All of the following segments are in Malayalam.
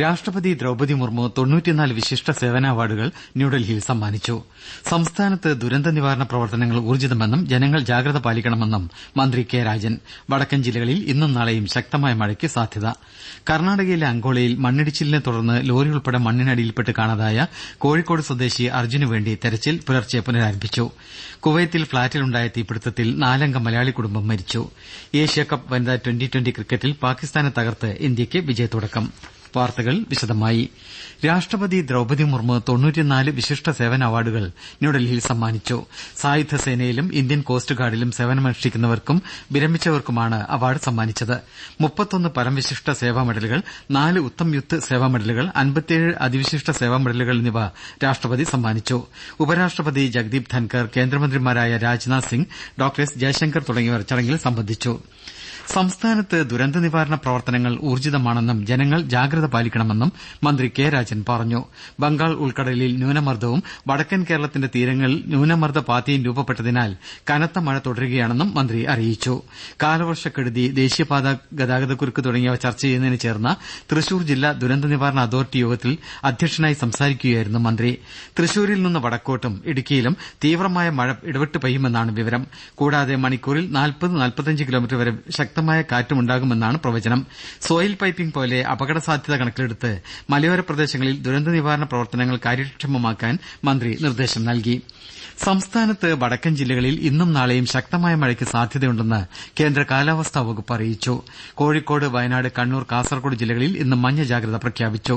രാഷ്ട്രപതി ദ്രൌപതി മുർമു തൊണ്ണൂറ്റിനാല് വിശിഷ്ട സേവന അവാർഡുകൾ ന്യൂഡൽഹിയിൽ സമ്മാനിച്ചു. സംസ്ഥാനത്ത് ദുരന്ത നിവാരണ പ്രവർത്തനങ്ങൾ ഊർജിതമെന്നും ജനങ്ങൾ ജാഗ്രത പാലിക്കണമെന്നും മന്ത്രി കെ രാജൻ. വടക്കൻ ജില്ലകളിൽ ഇന്നും നാളെയും ശക്തമായ മഴയ്ക്ക് സാധ്യത. കർണാടകയിലെ അങ്കോളയിൽ മണ്ണിടിച്ചിലിനെ തുടർന്ന് ലോറി ഉൾപ്പെടെ മണ്ണിനടിയിൽപ്പെട്ട് കാണാതായ കോഴിക്കോട് സ്വദേശി അർജുനു വേണ്ടി തെരച്ചിൽ പുലർച്ചെ പുനരാരംഭിച്ചു. കുവൈത്തിൽ ഫ്ളാറ്റിലുണ്ടായ തീപിടുത്തത്തിൽ നാലംഗ മലയാളി കുടുംബം മരിച്ചു. ഏഷ്യാകപ്പ് വനിതാ ട്വന്റി ട്വന്റി ക്രിക്കറ്റിൽ പാകിസ്ഥാനെ തകർത്ത് ഇന്ത്യയ്ക്ക് വിജയത്തുടക്കം വാർത്തകൾ വിശദമായി. രാഷ്ട്രപതി ദ്രൌപതി മുർമു തൊണ്ണൂറ്റിനാല് വിശിഷ്ട സേവന അവാർഡുകൾ ന്യൂഡൽഹിയിൽ സമ്മാനിച്ചു. സായുധ സേനയിലും ഇന്ത്യൻ കോസ്റ്റ് ഗാർഡിലും സേവനമനുഷ്ഠിക്കുന്നവർക്കും വിരമിച്ചവർക്കുമാണ് അവാർഡ് സമ്മാനിച്ചത്. മുപ്പത്തൊന്ന് പരംവിശിഷ്ട സേവാ മെഡലുകൾ നാല് ഉത്തം യുദ്ധ സേവാ മെഡലുകൾ അൻപത്തിയേഴ് അതിവിശിഷ്ട സേവാ മെഡലുകൾ എന്നിവ രാഷ്ട്രപതി സമ്മാനിച്ചു. ഉപരാഷ്ട്രപതി ജഗ്ദീപ് ധൻകർ കേന്ദ്രമന്ത്രിമാരായ രാജ്നാഥ് സിംഗ് ഡോക്ടർ എസ് ജയശങ്കർ തുടങ്ങിയവർ ചടങ്ങിൽ സംബന്ധിച്ചു. സംസ്ഥാനത്ത് ദുരന്ത നിവാരണ പ്രവർത്തനങ്ങൾ ഊർജിതമാണെന്നും ജനങ്ങൾ ജാഗ്രത പാലിക്കണമെന്നും മന്ത്രി കെ രാജൻ പറഞ്ഞു. ബംഗാൾ ഉൾക്കടലിൽ ന്യൂനമർദ്ദവും വടക്കൻ കേരളത്തിന്റെ തീരങ്ങളിൽ ന്യൂനമർദ്ദ പാത്തിയും രൂപപ്പെട്ടതിനാൽ കനത്ത മഴ തുടരുകയാണെന്നും മന്ത്രി അറിയിച്ചു. കാലവർഷക്കെടുതി ദേശീയപാത ഗതാഗതക്കുരുക്ക് തുടങ്ങിയവ ചർച്ച ചെയ്യുന്നതിന് ചേർന്ന തൃശൂർ ജില്ലാ ദുരന്ത നിവാരണ അതോറിറ്റി യോഗത്തിൽ അധ്യക്ഷനായി സംസാരിക്കുകയായിരുന്നു മന്ത്രി. തൃശൂരിൽ നിന്ന് വടക്കോട്ടും ഇടുക്കിയിലും തീവ്രമായ മഴ ഇടവിട്ട് പെയ്യുമെന്നാണ് വിവരം. കൂടാതെ മണിക്കൂറിൽ നാൽപ്പത് നാൽപ്പത്തഞ്ച് കിലോമീറ്റർ വരെ ശക്തമായ കാറ്റുമുണ്ടാകുമെന്നാണ് പ്രവചനം. സോയിൽ പൈപ്പിംഗ് പോലെ അപകട സാധ്യത കണക്കിലെടുത്ത് മലയോര പ്രദേശങ്ങളിൽ ദുരന്ത നിവാരണ പ്രവർത്തനങ്ങൾ കാര്യക്ഷമമാക്കാൻ മന്ത്രി നിർദ്ദേശം നൽകി. സംസ്ഥാനത്ത് വടക്കൻ ജില്ലകളിൽ ഇന്നും നാളെയും ശക്തമായ മഴയ്ക്ക് സാധ്യതയുണ്ടെന്ന് കേന്ദ്ര കാലാവസ്ഥാ വകുപ്പ് അറിയിച്ചു. കോഴിക്കോട് വയനാട് കണ്ണൂർ കാസർകോട് ജില്ലകളിൽ ഇന്ന് മഞ്ഞ ജാഗ്രത പ്രഖ്യാപിച്ചു.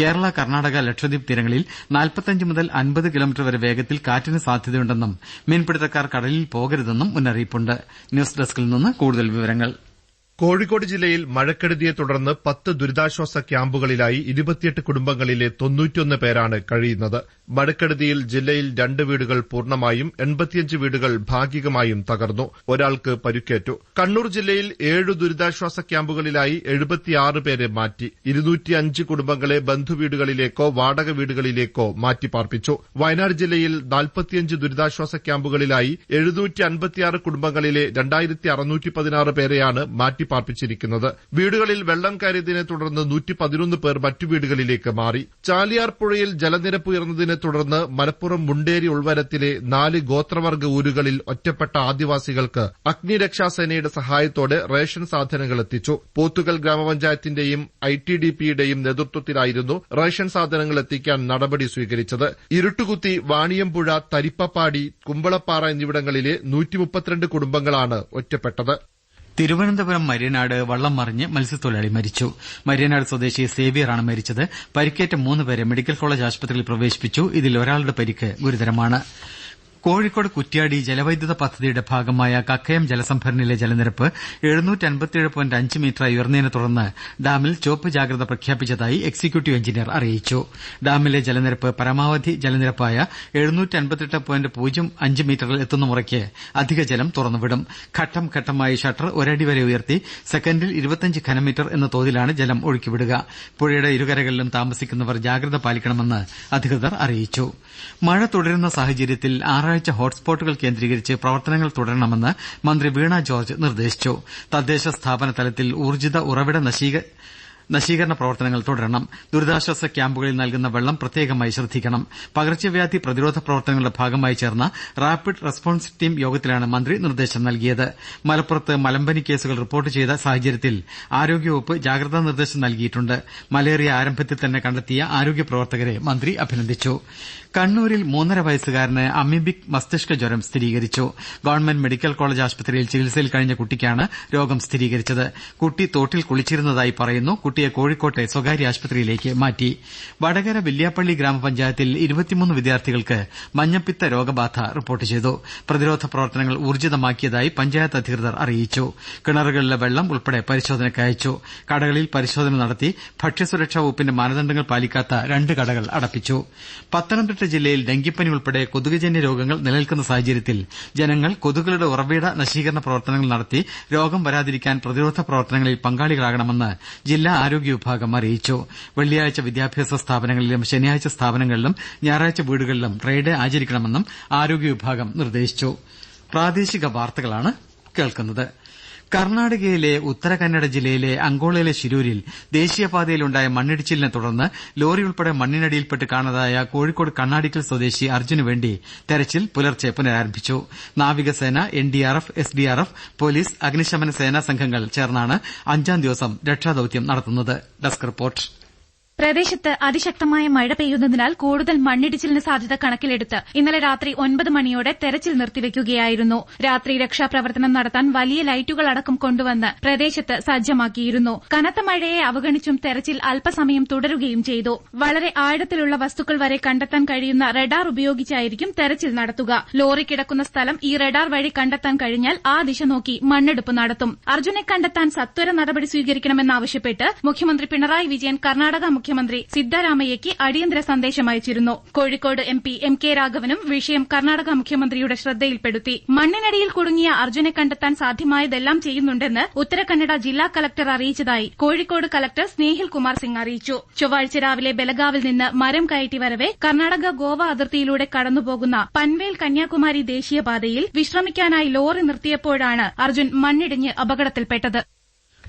കേരള കർണാടക ലക്ഷദ്വീപ് തീരങ്ങളിൽ നാൽപ്പത്തഞ്ച് മുതൽ അൻപത് കിലോമീറ്റർ വരെ വേഗത്തിൽ കാറ്റിന് സാധ്യതയുണ്ടെന്നും മീൻപിടുത്തക്കാർ കടലിൽ പോകരുതെന്നും മുന്നറിയിപ്പുണ്ട്. ന്യൂസ് ഡെസ്കിൽ നിന്ന് കൂടുതൽ വിവരങ്ങൾ. കോഴിക്കോട് ജില്ലയിൽ മഴക്കെടുതിയെ തുടർന്ന് പത്ത് ദുരിതാശ്വാസ ക്യാമ്പുകളിലായി ഇരുപത്തിയെട്ട് കുടുംബങ്ങളിലെ തൊണ്ണൂറ്റിയൊന്ന് പേരാണ് കഴിയുന്നത്. മഴക്കെടുതിയിൽ ജില്ലയിൽ രണ്ട് വീടുകൾ പൂർണമായും എൺപത്തിയഞ്ച് വീടുകൾ ഭാഗികമായും തകർന്നു. ഒരാൾക്ക് പരിക്കേറ്റു. കണ്ണൂർ ജില്ലയിൽ ഏഴ് ദുരിതാശ്വാസ ക്യാമ്പുകളിലായി എഴുപത്തിയാറ് പേരെ മാറ്റി. ഇരുന്നൂറ്റിയഞ്ച് കുടുംബങ്ങളെ ബന്ധുവീടുകളിലേക്കോ വാടക വീടുകളിലേക്കോ മാറ്റിപ്പാർപ്പിച്ചു. വയനാട് ജില്ലയിൽ നാൽപ്പത്തിയഞ്ച് ദുരിതാശ്വാസ ക്യാമ്പുകളിലായി എഴുന്നൂറ്റി അൻപത്തിയാറ് കുടുംബങ്ങളിലെ രണ്ടായിരത്തി അറുന്നൂറ്റി പതിനാറ് പേരെയാണ് മാറ്റി പാർപ്പിച്ചിരിക്കുന്നത്. വീടുകളിൽ വെള്ളം കയറിയതിനെ തുടർന്ന് നൂറ്റി പതിനൊന്ന് പേർ മറ്റു വീടുകളിലേക്ക് മാറി. ചാലിയാർ പുഴയിൽ ജലനിരപ്പ് ഉയർന്നതിനെ തുടർന്ന് മലപ്പുറം മുണ്ടേരി ഉൾവരത്തിലെ നാല് ഗോത്രവർഗ ഊരുകളിൽ ഒറ്റപ്പെട്ട ആദിവാസികൾക്ക് അഗ്നിരക്ഷാസേനയുടെ സഹായത്തോടെ റേഷൻ സാധനങ്ങൾ എത്തിച്ചു. പോത്തുകൽ ഗ്രാമപഞ്ചായത്തിന്റെയും ഐ ടി ഡി പിയുടെയും നേതൃത്വത്തിലായിരുന്നു റേഷൻ സാധനങ്ങൾ എത്തിക്കാൻ നടപടി സ്വീകരിച്ചത്. ഇരുട്ടുകുത്തി വാണിയമ്പുഴ തരിപ്പപ്പാടി കുമ്പളപ്പാറ എന്നിവിടങ്ങളിലെ നൂറ്റിമുപ്പത്തിരണ്ട് കുടുംബങ്ങളാണ് ഒറ്റപ്പെട്ടത്. തിരുവനന്തപുരം മര്യനാട് വള്ളം മറിഞ്ഞ് മത്സ്യത്തൊഴിലാളി മരിച്ചു. മര്യനാട് സ്വദേശി സേവ്യറാണ് മരിച്ചത്. പരിക്കേറ്റ മൂന്നുപേരെ മെഡിക്കൽ കോളേജ് ആശുപത്രിയിൽ പ്രവേശിപ്പിച്ചു. ഇതിൽ ഒരാളുടെ പരിക്ക് ഗുരുതരമാണ്. കോഴിക്കോട് കുറ്റ്യാടി ജലവൈദ്യുത പദ്ധതിയുടെ ഭാഗമായ കക്കയം ജലസംഭരണിയിലെ ജലനിരപ്പ് മീറ്ററായി ഉയർന്നതിനെ തുടർന്ന് ഡാമിൽ ചുവപ്പ് ജാഗ്രത പ്രഖ്യാപിച്ചതായി എക്സിക്യൂട്ടീവ് എഞ്ചിനീയർ അറിയിച്ചു. ഡാമിലെ ജലനിരപ്പ് പരമാവധി ജലനിരപ്പായ മീറ്ററിൽ എത്തുന്ന മുറയ്ക്ക് അധിക ജലം തുറന്നുവിടും. ഘട്ടം ഘട്ടമായി ഷട്ടർ ഒരടി വരെ ഉയർത്തി സെക്കൻഡിൽ ഇരുപത്തിയഞ്ച് ഘനമീറ്റർ എന്ന തോതിലാണ് ജലം ഒഴുക്കിവിടുക. പുഴയുടെ ഇരുകരകളിലും താമസിക്കുന്നവർ ജാഗ്രത പാലിക്കണമെന്ന് അധികൃതർ അറിയിച്ചു. മഴ തുടരുന്ന സാഹചര്യത്തിൽ ആറാഴ്ച ഹോട്ട്സ്പോട്ടുകൾ കേന്ദ്രീകരിച്ച് പ്രവർത്തനങ്ങൾ തുടരണമെന്ന് മന്ത്രി വീണ ജോർജ് നിർദ്ദേശിച്ചു. തദ്ദേശ സ്ഥാപന തലത്തിൽ ഊർജിത ഉറവിട നശീകരണ പ്രവർത്തനങ്ങൾ തുടരണം. ദുരിതാശ്വാസ ക്യാമ്പുകളിൽ നൽകുന്ന വെള്ളം പ്രത്യേകമായി ശ്രദ്ധിക്കണം. പകർച്ചവ്യാധി പ്രതിരോധ പ്രവർത്തനങ്ങളുടെ ഭാഗമായി ചേർന്ന റാപ്പിഡ് റെസ്പോൺസ് ടീം യോഗത്തിലാണ് മന്ത്രി നിർദ്ദേശം നൽകിയത്. മലപ്പുറത്ത് മലമ്പനി കേസുകൾ റിപ്പോർട്ട് ചെയ്ത സാഹചര്യത്തിൽ ആരോഗ്യവകുപ്പ് ജാഗ്രതാ നിർദ്ദേശം നൽകിയിട്ടുണ്ട്. മലേറിയ ആരംഭത്തിൽ തന്നെ കണ്ടെത്തിയ ആരോഗ്യ പ്രവർത്തകരെ മന്ത്രി അഭിനന്ദിച്ചു. കണ്ണൂരിൽ മൂന്നര വയസ്സുകാരന് അമീബിക് മസ്തിഷ്ക ജ്വരം സ്ഥിരീകരിച്ചു. ഗവൺമെന്റ് മെഡിക്കൽ കോളേജ് ആശുപത്രിയിൽ ചികിത്സയിൽ കഴിഞ്ഞ കുട്ടിക്കാണ് രോഗം സ്ഥിരീകരിച്ചത്. കുട്ടി തോട്ടിൽ കുളിച്ചിരുന്നതായി പറയുന്നു. കുട്ടിയെ കോഴിക്കോട്ടെ സ്വകാര്യ ആശുപത്രിയിലേക്ക് മാറ്റി. വടകര വില്യാപ്പള്ളി ഗ്രാമപഞ്ചായത്തിൽ ഇരുപത്തിമൂന്ന് വിദ്യാർത്ഥികൾക്ക് മഞ്ഞപ്പിത്ത രോഗബാധ റിപ്പോർട്ട് ചെയ്തു. പ്രതിരോധ പ്രവർത്തനങ്ങൾ ഊർജിതമാക്കിയതായി പഞ്ചായത്ത് അധികൃതർ അറിയിച്ചു. കിണറുകളിലെ വെള്ളം ഉൾപ്പെടെ പരിശോധനയ്ക്കയച്ചു കടകളിൽ പരിശോധന നടത്തി ഭക്ഷ്യസുരക്ഷാ വകുപ്പിന്റെ മാനദണ്ഡങ്ങൾ പാലിക്കാത്ത രണ്ട് കടകൾ അടപ്പിച്ചു. പത്തനംതിട്ട ജില്ലയിൽ ഡെങ്കിപ്പനി ഉൾപ്പെടെ കൊതുകുജന്യ രോഗങ്ങൾ നിലനിൽക്കുന്ന സാഹചര്യത്തിൽ ജനങ്ങൾ കൊതുകുകളുടെ ഉറവിട നശീകരണ പ്രവർത്തനങ്ങൾ നടത്തി രോഗം വരാതിരിക്കാൻ പ്രതിരോധ പ്രവർത്തനങ്ങളിൽ പങ്കാളികളാകണമെന്ന് ജില്ലാ വിഭാഗം അറിയിച്ചു. വെള്ളിയാഴ്ച വിദ്യാഭ്യാസ സ്ഥാപനങ്ങളിലും ശനിയാഴ്ച സ്ഥാപനങ്ങളിലും ഞായറാഴ്ച വീടുകളിലും ഡ്രൈഡേ ആചരിക്കണമെന്നും ആരോഗ്യ വിഭാഗം നിർദ്ദേശിച്ചു കർണാടകയിലെ ഉത്തര കന്നഡ ജില്ലയിലെ അങ്കോളയിലെ ശിരൂരിൽ ദേശീയപാതയിലുണ്ടായ മണ്ണിടിച്ചിലിനെ തുടർന്ന് ലോറി ഉൾപ്പെടെ മണ്ണിനടിയിൽപ്പെട്ട് കാണാതായ കോഴിക്കോട് കണ്ണാടിക്കൽ സ്വദേശി അർജുന് വേണ്ടി തെരച്ചിൽ പുലർച്ചെ പുനരാരംഭിച്ചു. നാവികസേന N D R F S D R F police അഗ്നിശമന സേനാ സംഘങ്ങൾ ചേർന്നാണ് അഞ്ചാം ദിവസം രക്ഷാദൌത്യം നടത്തുന്നത്. പ്രദേശത്ത് അതിശക്തമായ മഴ പെയ്യുന്നതിനാൽ കൂടുതൽ മണ്ണിടിച്ചിലിന് സാധ്യത കണക്കിലെടുത്ത് ഇന്നലെ രാത്രി ഒൻപത് മണിയോടെ തെരച്ചിൽ നിർത്തിവെക്കുകയായിരുന്നു. രാത്രി രക്ഷാപ്രവർത്തനം നടത്താൻ വലിയ ലൈറ്റുകൾ അടക്കം കൊണ്ടുവന്ന് പ്രദേശത്ത് സജ്ജമാക്കിയിരുന്നു. കനത്ത മഴയെ അവഗണിച്ചും തെരച്ചിൽ അല്പസമയം തുടരുകയും ചെയ്തു. വളരെ ആഴത്തിലുള്ള വസ്തുക്കൾ വരെ കണ്ടെത്താൻ കഴിയുന്ന റഡാർ ഉപയോഗിച്ചായിരിക്കും തെരച്ചിൽ നടത്തുക. ലോറി കിടക്കുന്ന സ്ഥലം ഈ റഡാർ വഴി കണ്ടെത്താൻ കഴിഞ്ഞാൽ ആ ദിശ നോക്കി മണ്ണെടുപ്പ് നടത്തും. അർജുനെ കണ്ടെത്താൻ സത്വര നടപടി സ്വീകരിക്കണമെന്നാവശ്യപ്പെട്ട് മുഖ്യമന്ത്രി പിണറായി വിജയൻ കർണാടക മുഖ്യമന്ത്രി സിദ്ദരാമയ്യയ്ക്ക് അടിയന്തര സന്ദേശം അയച്ചിരുന്നു. Kozhikode M P M K രാഘവനും വിഷയം കർണാടക മുഖ്യമന്ത്രിയുടെ ശ്രദ്ധയിൽപ്പെടുത്തി. മണ്ണിനടിയിൽ കുടുങ്ങിയ അർജുനെ കണ്ടെത്താൻ സാധ്യമായതെല്ലാം ചെയ്യുന്നുണ്ടെന്ന് ഉത്തരകന്നഡ ജില്ലാ കലക്ടർ അറിയിച്ചതായി കോഴിക്കോട് കലക്ടർ സ്നേഹിൽ കുമാർ സിംഗ് അറിയിച്ചു. ചൊവ്വാഴ്ച രാവിലെ ബലഗാവിൽ നിന്ന് മരം കയറ്റി വരവെ കർണാടക ഗോവ അതിർത്തിയിലൂടെ കടന്നുപോകുന്ന പൻവേൽ കന്യാകുമാരി ദേശീയപാതയിൽ വിശ്രമിക്കാനായി ലോറി നിർത്തിയപ്പോഴാണ് അർജുൻ മണ്ണിടിഞ്ഞ് അപകടത്തിൽപ്പെട്ടത്.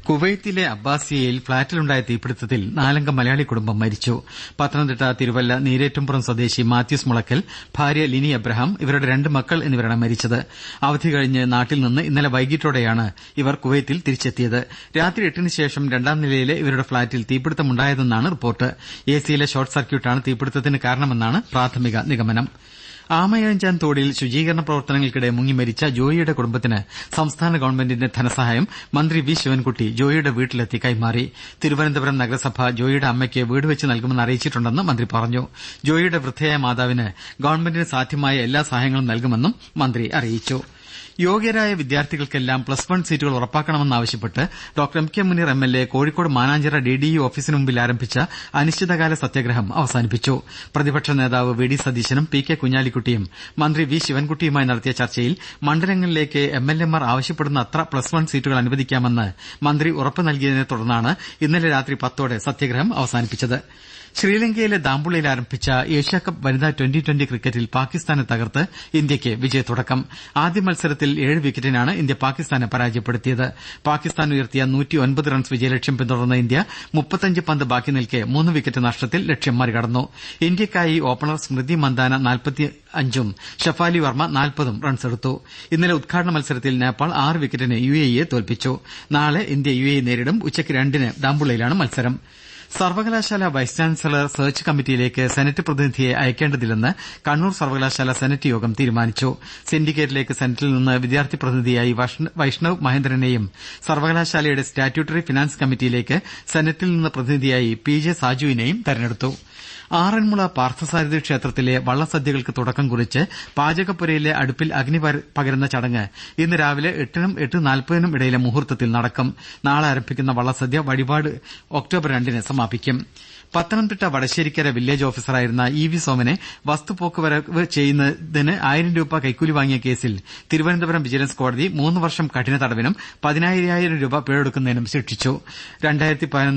കുവൈത്തിലെ അബ്ബാസിയയിൽ ഫ്ളാറ്റിലുണ്ടായ തീപിടുത്തത്തിൽ നാലംഗ മലയാളി കുടുംബം മരിച്ചു. പത്തനംതിട്ട തിരുവല്ല നീരേറ്റുംപുറം സ്വദേശി മാത്യൂസ് മുളക്കൽ ഭാര്യ ലിനി അബ്രഹാം ഇവരുടെ രണ്ട് മക്കൾ എന്നിവരാണ് മരിച്ചത്. അവധി കഴിഞ്ഞ് നാട്ടിൽ നിന്ന് ഇന്നലെ വൈകിട്ടോടെയാണ് ഇവർ കുവൈത്തിൽ തിരിച്ചെത്തിയത്. രാത്രി എട്ടിന് ശേഷം രണ്ടാം നിലയിലെ ഇവരുടെ ഫ്ളാറ്റിൽ തീപിടുത്തമുണ്ടായതെന്നാണ് റിപ്പോർട്ട്. എസിയിലെ ഷോർട്ട് സർക്യൂട്ടാണ് തീപിടുത്തത്തിന് കാരണമെന്നാണ് പ്രാഥമിക നിഗമനം. ആമയാഞ്ചാൻ തോടിൽ ശുചീകരണ പ്രവർത്തനങ്ങൾക്കിടെ മുങ്ങിമരിച്ച ജോയിയുടെ കുടുംബത്തിന് സംസ്ഥാന ഗവൺമെന്റിന്റെ ധനസഹായം മന്ത്രി വി ശിവൻകുട്ടി ജോയിയുടെ വീട്ടിലെത്തി കൈമാറി. തിരുവനന്തപുരം നഗരസഭ ജോയിയുടെ അമ്മയ്ക്ക് വീട് വെച്ച് നൽകുമെന്ന് അറിയിച്ചിട്ടുണ്ടെന്ന് മന്ത്രി പറഞ്ഞു. ജോയിയുടെ വൃദ്ധയായ മാതാവിന് ഗവൺമെന്റിന് സാധ്യമായ എല്ലാ സഹായങ്ങളും നൽകുമെന്നും മന്ത്രി അറിയിച്ചു. യോഗ്യരായ വിദ്യാർത്ഥികൾക്കെല്ലാം പ്ലസ് വൺ സീറ്റുകൾ ഉറപ്പാക്കണമെന്നാവശ്യപ്പെട്ട് doctor M K Muneer M L A Kozhikode Mananchira D D E ഓഫീസിന് മുമ്പിൽ ആരംഭിച്ച അനിശ്ചിതകാല സത്യഗ്രഹം അവസാനിപ്പിച്ചു. പ്രതിപക്ഷ നേതാവ് വി ഡി സതീശനും പി കെ കുഞ്ഞാലിക്കുട്ടിയും മന്ത്രി വി ശിവൻകുട്ടിയുമായി നടത്തിയ ചർച്ചയിൽ മണ്ഡലങ്ങളിലേക്ക് എം എൽ എമാർ ആവശ്യപ്പെടുന്ന അത്ര പ്ലസ് വൺ സീറ്റുകൾ അനുവദിക്കാമെന്ന് മന്ത്രി ഉറപ്പ് നൽകിയതിനെ തുടർന്നാണ് ഇന്നലെ രാത്രി പത്തോടെ സത്യഗ്രഹം അവസാനിപ്പിച്ചത്. ശ്രീലങ്കയിലെ ദാംബുളയിൽ ആരംഭിച്ച ഏഷ്യാകപ്പ് വനിതാ ട്വന്റി ട്വന്റി ക്രിക്കറ്റിൽ പാകിസ്ഥാനെ തകർത്ത് ഇന്ത്യയ്ക്ക് വിജയത്തുടക്കം. ആദ്യ മത്സരത്തിൽ ഏഴ് വിക്കറ്റിനാണ് ഇന്ത്യ പാകിസ്ഥാനെ പരാജയപ്പെടുത്തിയത്. പാകിസ്ഥാൻ ഉയർത്തിയ റൺസ് വിജയലക്ഷ്യം പിന്തുടർന്ന ഇന്ത്യ പന്ത് ബാക്കി നിൽക്കെ മൂന്ന് വിക്കറ്റ് നഷ്ടത്തിൽ ലക്ഷ്യം മറികടന്നു. ഇന്ത്യക്കായി ഓപ്പണർ സ്മൃതി മന്ദാന നാൽപ്പത്തിയഞ്ചും ഷഫാലി വർമ്മ നാൽപ്പതും റൺസെടുത്തു ഇന്നലെ ഉദ്ഘാടന മത്സരത്തിൽ നേപ്പാൾ ആറ് വിക്കറ്റിന് യു എ തോൽപ്പിച്ചു. നാളെ ഇന്ത്യ യു എ നേരിടും. ഉച്ചയ്ക്ക് രണ്ടിന് ദാംബുളയിലാണ് മത്സരം. സർവകലാശാല വൈസ് ചാൻസലർ സെർച്ച് കമ്മിറ്റിയിലേക്ക് സെനറ്റ് പ്രതിനിധിയെ അയക്കേണ്ടതില്ലെന്ന് കണ്ണൂർ സർവകലാശാല സെനറ്റ് യോഗം തീരുമാനിച്ചു. സിൻഡിക്കേറ്റിലേക്ക് സെനറ്റിൽ നിന്ന് വിദ്യാർത്ഥി പ്രതിനിധിയായി വൈഷ്ണവ് മഹേന്ദ്രനെയും സർവകലാശാലയുടെ സ്റ്റാറ്റ്യൂട്ടറി ഫിനാൻസ് കമ്മിറ്റിയിലേക്ക് സെനറ്റിൽ നിന്ന് പ്രതിനിധിയായി പി ജെ സാജുവിനെയും തെരഞ്ഞെടുത്തു. ആറന്മുള പാർത്ഥസാരഥി ക്ഷേത്രത്തിലെ വള്ളസദ്യകൾക്ക് തുടക്കം കുറിച്ച് പാചകപ്പുരയിലെ അടുപ്പിൽ അഗ്നി പകരുന്ന ചടങ്ങ് ഇന്ന് രാവിലെ എട്ടിനും എട്ട് നാൽപ്പതിനും ഇടയിലെ മുഹൂർത്തത്തിൽ നടക്കും. നാളെ ആരംഭിക്കുന്ന വള്ളസദ്യ വഴിപാട് ഒക്ടോബർ രണ്ടിന് സമാപിക്കും. പത്തനംതിട്ട വടശ്ശേരിക്കര വില്ലേജ് ഓഫീസറായിരുന്ന ഇ വി സോമനെ വസ്തുപോക്കുവരവ് ചെയ്യുന്നതിന് ആയിരം രൂപ കൈക്കൂലി വാങ്ങിയ കേസിൽ തിരുവനന്തപുരം വിജിലൻസ് കോടതി മൂന്ന് വർഷം കഠിന തടവിനും പതിനായിരം രൂപ പിഴയൊടുക്കുന്നതിനും ശിക്ഷിച്ചു.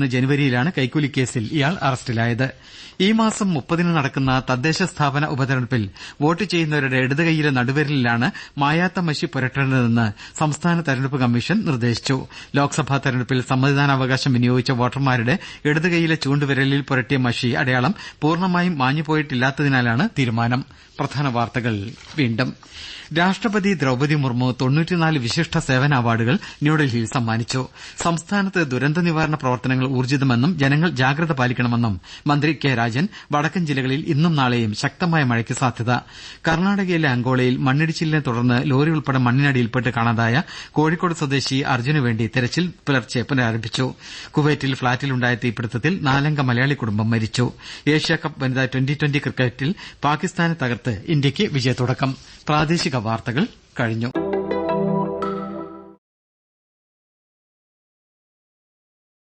ജനുവരിയിലാണ് കൈക്കൂലി കേസിൽ ഇയാൾ അറസ്റ്റിലായത്. ഈ മാസം മുപ്പതിന് നടക്കുന്ന തദ്ദേശ സ്ഥാപന ഉപതെരഞ്ഞെടുപ്പിൽ വോട്ട് ചെയ്യുന്നവരുടെ ഇടതുകൈയിലെ നടുവിരലിലാണ് മായാത്ത മഷി പുരട്ടേണ്ടതെന്ന് സംസ്ഥാന തെരഞ്ഞെടുപ്പ് കമ്മീഷൻ നിർദ്ദേശിച്ചു. ലോക്സഭാ തെരഞ്ഞെടുപ്പിൽ സമ്മതിദാനാവകാശം വിനിയോഗിച്ച വോട്ടർമാരുടെ ഇടതുകൈയിലെ ചൂണ്ടുവിരലിൽ പുരട്ടിയ മഷി അടയാളം പൂർണമായും മാഞ്ഞുപോയിട്ടില്ലാത്തതിനാലാണ് തീരുമാനം. രാഷ്ട്രപതി ദ്രൌപതി മുർമു തൊണ്ണൂറ്റിനാല് വിശിഷ്ട സേവന അവാർഡുകൾ ന്യൂഡൽഹിയിൽ സമ്മാനിച്ചു. സംസ്ഥാനത്ത് ദുരന്ത നിവാരണ പ്രവർത്തനങ്ങൾ ഊർജിതമെന്നും ജനങ്ങൾ ജാഗ്രത പാലിക്കണമെന്നും മന്ത്രി കെ രാജൻ വടക്കൻ ജില്ലകളിൽ ഇന്നും നാളെയും ശക്തമായ മഴയ്ക്ക് സാധ്യത. കർണാടകയിലെ അങ്കോളയിൽ മണ്ണിടിച്ചിലിനെ തുടർന്ന് ലോറി ഉൾപ്പെടെ മണ്ണിനടിയിൽപ്പെട്ട് കാണാതായ കോഴിക്കോട് സ്വദേശി അർജുന് വേണ്ടി തെരച്ചിൽ പുലർച്ചെ പുനരാരംഭിച്ചു. കുവൈറ്റിൽ ഫ്ളാറ്റിലുണ്ടായ തീപിടുത്തത്തിൽ നാലംഗ മലയാളി കുടുംബം മരിച്ചു. ഏഷ്യാകപ്പ് വനിതാ ട്വന്റി ട്വന്റി ക്രിക്കറ്റിൽ പാകിസ്ഥാനെ തകർത്ത് ഇന്ത്യയ്ക്ക് വിജയത്തുടക്കം. വാർത്തകൾ കഴിഞ്ഞു.